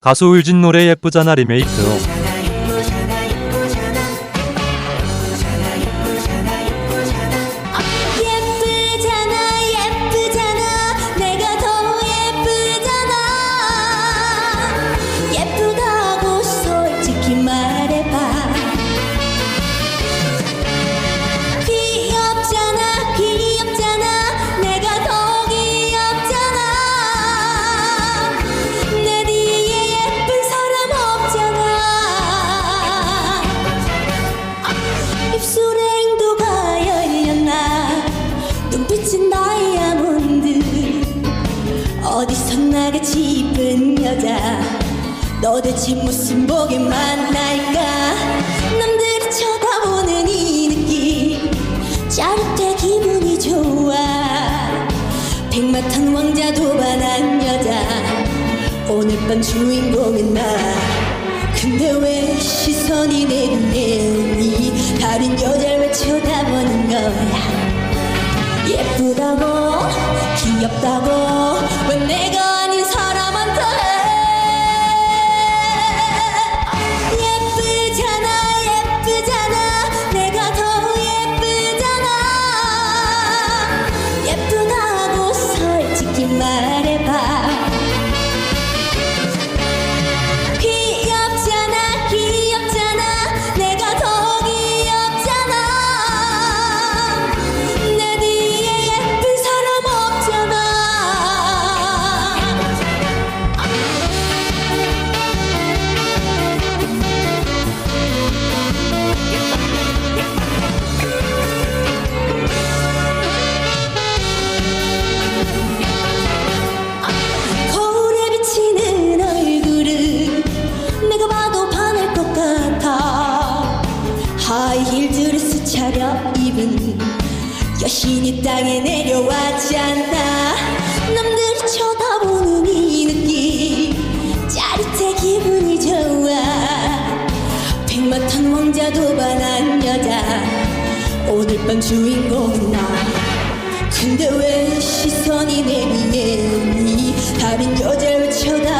가수 울진 노래 예쁘잖아 리메이크 너 대체 무슨 복에 만날까? 남들이 쳐다보는 이 느낌. 짜릿해 기분이 좋아. 백마탄 왕자 도 반한 여자. 오늘 밤 주인공은 나. 근데 왜 시선이 내 눈에 다른 여자를 왜 쳐다보는 거야? 예쁘다고 귀엽다고. 왜 내가 하이힐 드레스 차려입은 여신이 땅에 내려왔잖아 남들이 쳐다보는 이 느낌 짜릿해 기분이 좋아. 백마탄 왕자도 반한 여자 오늘 밤 주인공은 나. 근데 왜 시선이 내 위에 오니? 다른 여자를 쳐다보는